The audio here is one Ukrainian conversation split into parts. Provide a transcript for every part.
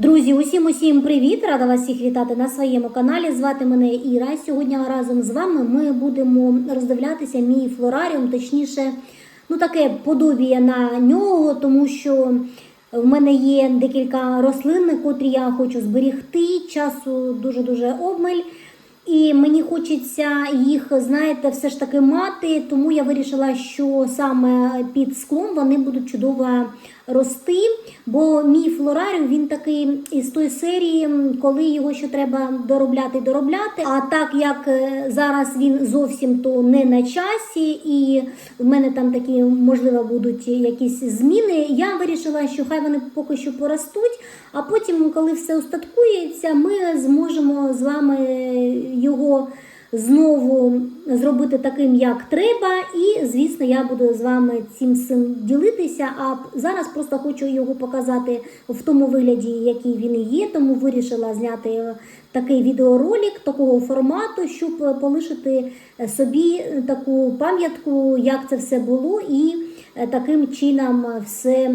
Друзі, усім усім привіт! Рада вас всіх вітати на своєму каналі. Звати мене Іра. Сьогодні разом з вами ми будемо роздивлятися мій флораріум, точніше, ну таке подобіє на нього, тому що в мене є декілька рослин, котрі я хочу зберігти. Часу дуже дуже обмаль. І мені хочеться їх, знаєте, все ж таки мати, тому я вирішила, що саме під склом вони будуть чудово рости. Бо мій флораріум він такий із тої серії, коли його ще треба доробляти доробляти. А так як е, зараз він зовсім то не на часі, і в мене там такі, можливо, будуть якісь зміни, я вирішила, що хай вони поки що поростуть, а потім, коли все устаткується, ми зможемо з вами його знову зробити таким, як треба. І, звісно, я буду з вами цим всім ділитися. А зараз просто хочу його показати в тому вигляді, який він є. Тому вирішила зняти такий відеоролик такого формату, щоб полишити собі таку пам'ятку, як це все було, і таким чином все.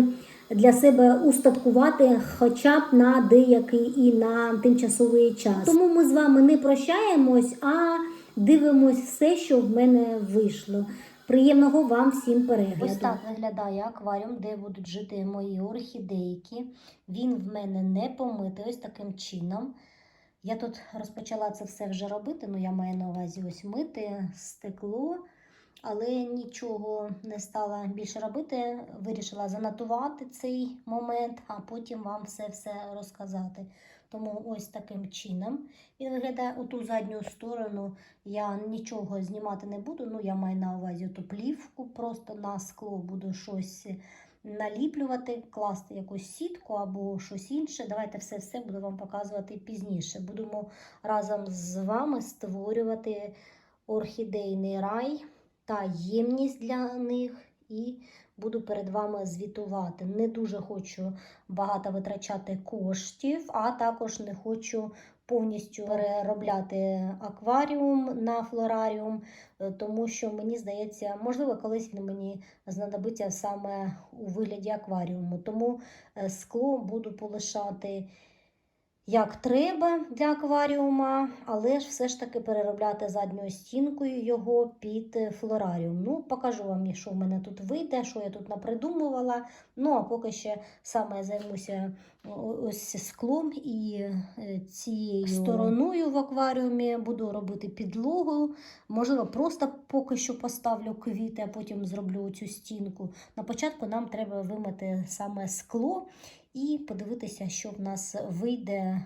Для себе устаткувати хоча б на деякий і на тимчасовий час. Тому ми з вами не прощаємось, а дивимось все, що в мене вийшло. Приємного вам всім перегляду. Ось так виглядає акваріум, де будуть жити мої орхідейки. Він в мене не помитий, ось таким чином. Я тут розпочала це все вже робити, ну я маю на увазі ось мити стекло, але нічого не стала більше робити. Вирішила занотувати цей момент, а потім вам все-все розказати. Тому ось таким чином він виглядає у ту задню сторону. Я нічого знімати не буду. Ну, я маю на увазі ту плівку, просто на скло буду щось наліплювати, класти якусь сітку або щось інше. Давайте все-все буду вам показувати пізніше. Будемо разом з вами створювати орхідейний рай та ємність для них. І буду перед вами звітувати. Не дуже хочу багато витрачати коштів, а також не хочу повністю переробляти акваріум на флораріум, е, тому що мені здається, можливо, колись він мені знадобиться саме у вигляді акваріуму. Тому е, скло буду полишати. Як треба для акваріума, але ж все ж таки переробляти задньою стінкою його під флораріум. Ну, покажу вам, що в мене тут вийде, що я тут напридумувала. Ну, а поки ще саме займуся ось склом і цією стороною в акваріумі. Буду робити підлогу. Можливо, просто поки що поставлю квіти, а потім зроблю цю стінку. На початку нам треба вимити саме скло і подивитися, що в нас вийде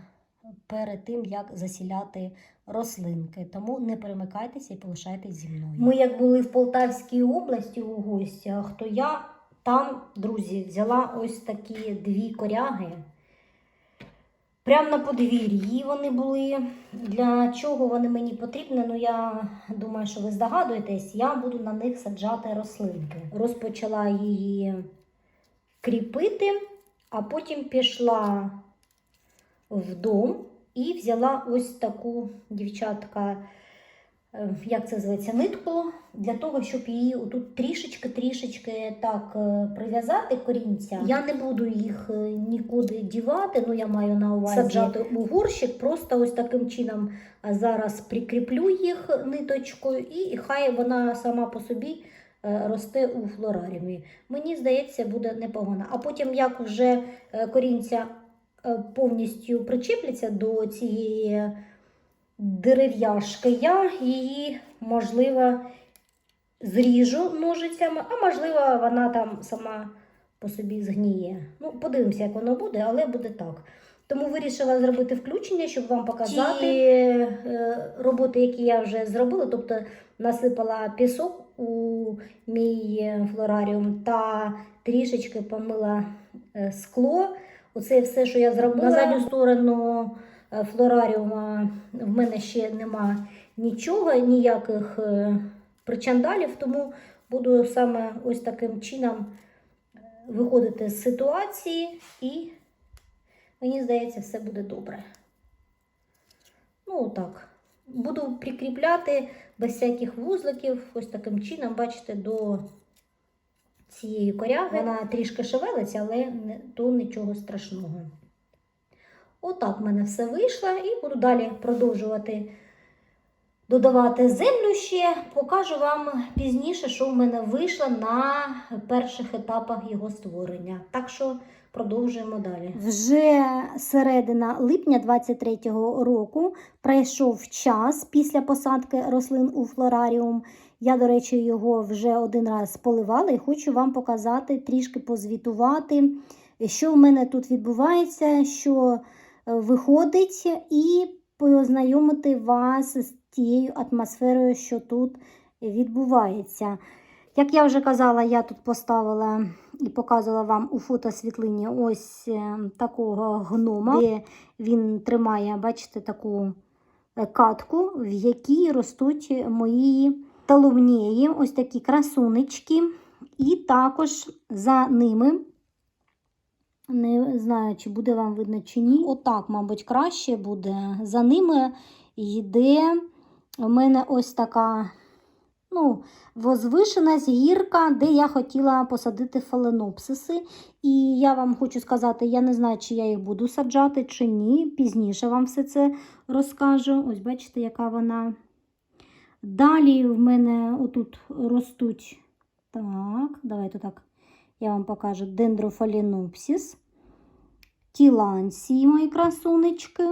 перед тим, як засіляти рослинки. Тому не перемикайтеся і полишайтесь зі мною. Ми, як були в Полтавській області у гостях, то я там, друзі, взяла ось такі дві коряги. Прямо на подвір'ї вони були. Для чого вони мені потрібні? Ну, я думаю, що ви здогадуєтесь, я буду на них саджати рослинки. Розпочала її кріпити. А потім пішла в дом і взяла ось таку дівчатка, як це зветься, нитку, для того, щоб її тут трішечки-трішечки так прив'язати корінця. Я не буду їх нікуди дівати, ну я маю на увазі саджати у горщик, просто ось таким чином зараз прикріплю їх ниточкою, і хай вона сама по собі. Росте у флораріумі. Мені здається, буде непогано. А потім, як вже корінця повністю причепляться до цієї дерев'яшки, я її, можливо, зріжу ножицями, а можливо, вона там сама по собі згніє. Ну, подивимося, як воно буде, але буде так. Тому вирішила зробити включення, щоб вам показати Ті роботи, які я вже зробила. Тобто насипала пісок у мій флораріум та трішечки помила скло. Оце все, що я зробила. На задню сторону флораріума в мене ще нема нічого, ніяких причандалів, тому буду саме ось таким чином виходити з ситуації і. Мені здається, все буде добре. Ну, так. Буду прикріпляти без всяких вузликів, ось таким чином, бачите, до цієї коряги. Вона трішки шевелиться, але то нічого страшного. Отак в мене все вийшло і буду далі продовжувати додавати землю ще. Покажу вам пізніше, що в мене вийшло на перших етапах його створення. Так що продовжуємо далі. Вже середина липня 23-го року пройшов час після посадки рослин у флораріум. Я, до речі, його вже один раз поливала і хочу вам показати, трішки позвітувати, що в мене тут відбувається, що е, виходить, і познайомити вас з тією атмосферою, що тут відбувається. Як я вже казала, я тут поставила і показувала вам у фотосвітлині ось е, такого гнома, де він тримає, бачите, таку е, катку, в якій ростуть мої таловнії, ось такі красунечки. І також за ними, не знаю, чи буде вам видно чи ні. Отак, мабуть, краще буде. За ними йде у мене ось така ну, возвишеність, гірка, де я хотіла посадити фаленопсиси. І я вам хочу сказати, я не знаю, чи я їх буду саджати, чи ні. Пізніше вам все це розкажу. Ось бачите, яка вона. Далі в мене отут ростуть. Так, давайте так, я вам покажу дендрофалінопсис, тілансії, мої красунечки.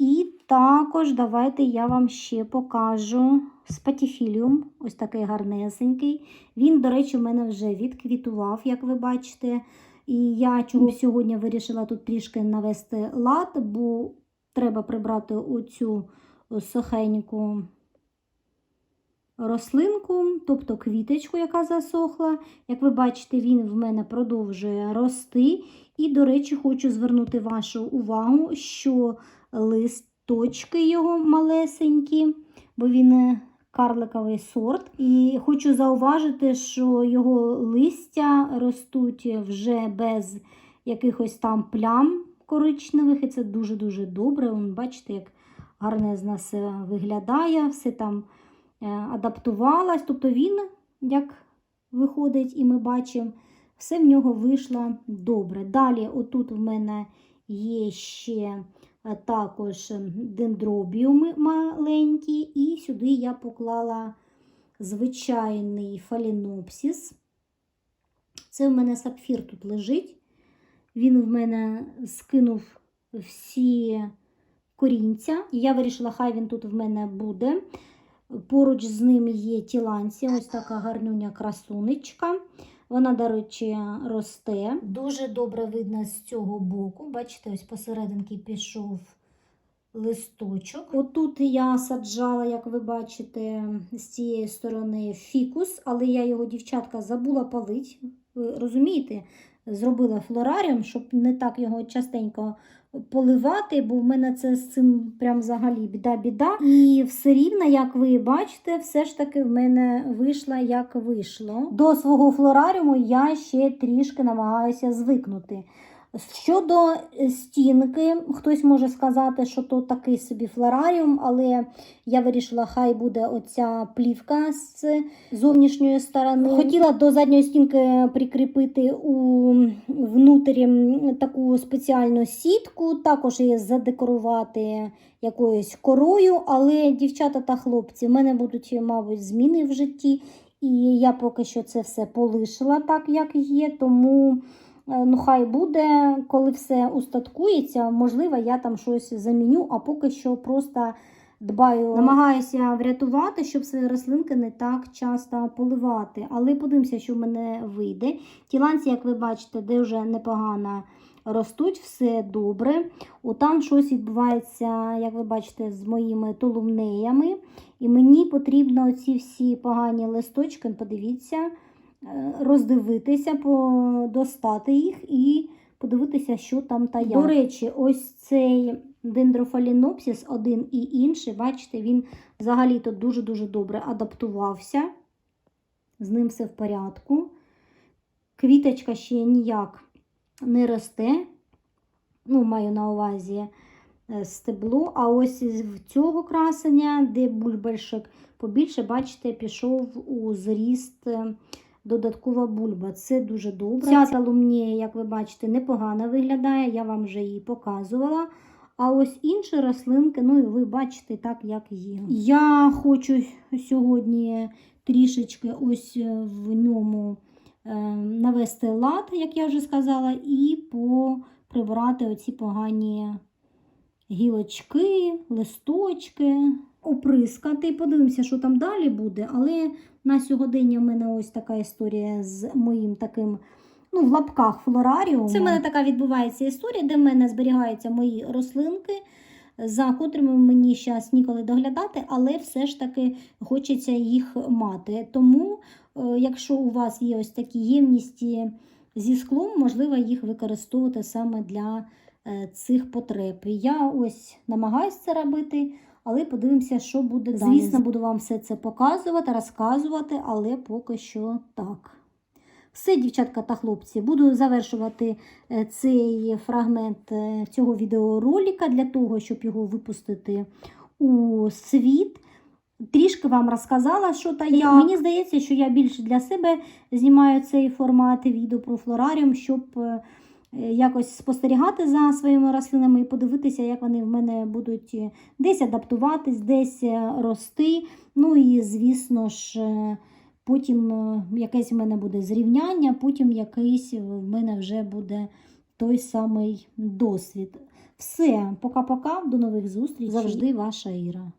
І також давайте я вам ще покажу спатіфіліум, ось такий гарнесенький. Він, до речі, в мене вже відквітував, як ви бачите. І я чому сьогодні вирішила тут трішки навести лад, бо треба прибрати оцю сухеньку рослинку, тобто квіточку, яка засохла. Як ви бачите, він в мене продовжує рости. І, до речі, хочу звернути вашу увагу, що листочки його малесенькі, бо він е, карликовий сорт. І хочу зауважити, що його листя ростуть вже без якихось там плям коричневих, і це дуже-дуже добре. Вон, бачите, як гарнезно все виглядає, все там е, адаптувалось. Тобто він, як виходить, і ми бачимо, все в нього вийшло добре. Далі, отут в мене є ще також дендробіуми маленькі, і сюди я поклала звичайний фалінопсис. Це в мене сапфір тут лежить. Він в мене скинув всі корінця. Я вирішила, хай він тут в мене буде. Поруч з ним є тіланція, ось така гарнюня красунечка. Вона, до речі, росте. Дуже добре видно з цього боку. Бачите, ось посерединки пішов листочок. Отут я саджала, як ви бачите, з цієї сторони фікус, але я його, дівчатка, забула палить. Ви розумієте? Зробила флораріум, щоб не так його частенько поливати, бо в мене це з цим прям взагалі біда-біда. І все рівно, як ви бачите, все ж таки в мене вийшло, як вийшло. До свого флораріуму я ще трішки намагаюся звикнути. Щодо стінки, хтось може сказати, що то такий собі флораріум, але я вирішила, хай буде оця плівка з зовнішньої сторони. Хотіла до задньої стінки прикріпити у внутрі таку спеціальну сітку, також її задекорувати якоюсь корою, але дівчата та хлопці, в мене будуть, мабуть, зміни в житті, і я поки що це все полишила так, як є, тому. Е, Ну, хай буде, коли все устаткується, можливо, я там щось заміню, а поки що просто дбаю, намагаюся врятувати, щоб свої рослинки не так часто поливати. Але подивимося, що в мене вийде. Тіланці, як ви бачите, де вже непогано ростуть, все добре. Отам щось відбувається, як ви бачите, з моїми толумнеями. І мені потрібно ці всі погані листочки, подивіться роздивитися, достати їх і подивитися, що там та як. До речі, ось цей дендрофалінопсис, один і інший, бачите, він взагалі-то дуже-дуже добре адаптувався. З ним все в порядку. Квіточка ще ніяк не росте. Ну, маю на увазі стебло. А ось в цього красення, де бульбашик побільше, бачите, пішов у зріст додаткова бульба. Це дуже добре. Ця талумнія, як ви бачите, непогано виглядає, я вам вже її показувала. А ось інші рослинки, ну і ви бачите так, як є. Я хочу сьогодні трішечки ось е, в ньому е, навести лад, як я вже сказала, і поприбирати оці погані гілочки, листочки, оприскати. Подивимося, що там далі буде. Але на сьогодення в мене ось така історія з моїм таким. Ну, в лапках флораріуму. Це в мене така відбувається історія, де в мене зберігаються мої рослинки, за котрими мені зараз ніколи доглядати, але все ж таки хочеться їх мати. Тому, е, якщо у вас є ось такі ємності зі склом, можливо їх використовувати саме для е, цих потреб. Я ось намагаюся це робити, але подивимося, що буде далі. Звісно, буду вам все це показувати, розказувати, але поки що так. Все, дівчатка та хлопці, буду завершувати е, цей фрагмент е, цього відеоролика для того, щоб його випустити у світ. Трішки вам розказала, що та як. Мені здається, що я більше для себе знімаю цей формат відео про флораріум, щоб е, якось спостерігати за своїми рослинами і подивитися, як вони в мене будуть е, десь адаптуватись, десь е, рости. Ну і, звісно ж, е, потім е, якесь в мене буде зрівняння, потім якийсь в мене вже буде той самий досвід. Все, пока-пока, до нових зустрічей. Завжди ваша Іра.